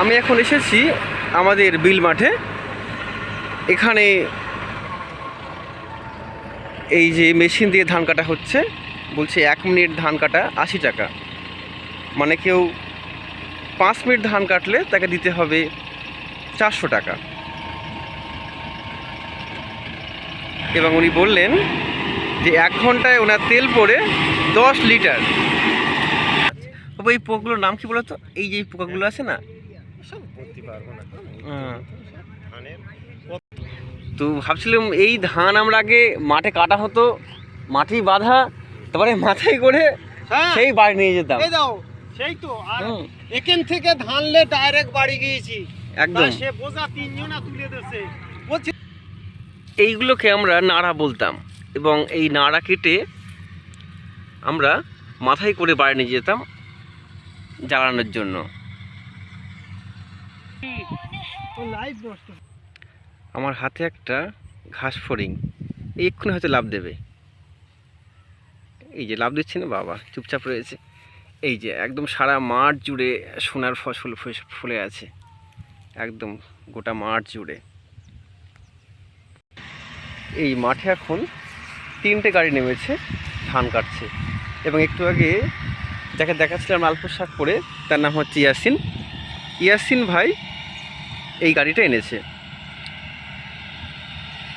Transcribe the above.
আমি এখন এসেছি আমাদের বিল মাঠে। এখানে এই যে মেশিন দিয়ে ধান কাটা হচ্ছে, বলছে এক মিনিট ধান কাটা আশি টাকা। মানে কেউ পাঁচ মিনিট ধান কাটলে তাকে দিতে হবে চারশো টাকা। এবং উনি বললেন যে এক ঘন্টায় ওনার তেল পড়ে দশ লিটার। এই পোকাগুলোর নাম কি বলতো? এই যে পোকাগুলো আছে না সব বলতে পারব না হ্যাঁ। ধানের তো ভাবছিলাম এই ধান আমরা আগে মাঠে কাটা হতো মাটি বাঁধা তারপরে মাথায় করে হ্যাঁ। সেই বাড়ি নিয়ে যেতাম। দাও সেই তো আর এখান থেকে ধানলে ডাইরেক্ট বাড়ি গিয়েছি। একদম। সে বোঝা তিনজনা তুলে বলছি এইগুলোকে আমরা নাড়া বলতাম এবং এই নাড়া কেটে আমরা মাথায় করে বাড়ি নিয়ে যেতাম জ্বালানোর জন্য। আমার হাতে একটা ঘাস এই এক্ষুনি হয়তো লাভ দেবে। এই যে লাভ দিচ্ছে না, বাবা, চুপচাপ রয়েছে। এই যে একদম সারা মাঠ জুড়ে সোনার ফসল ফুলে আছে। একদম গোটা মাঠ জুড়ে। এই মাঠে এখন তিনটে গাড়ি নেমেছে, ধান কাটছে। এবং একটু আগে যাকে দেখাচ্ছিলাম লাল পোশাক পরে, তার নাম হচ্ছে ইয়াসিন। ইয়াসিন ভাই এই গাড়িটা এনেছে।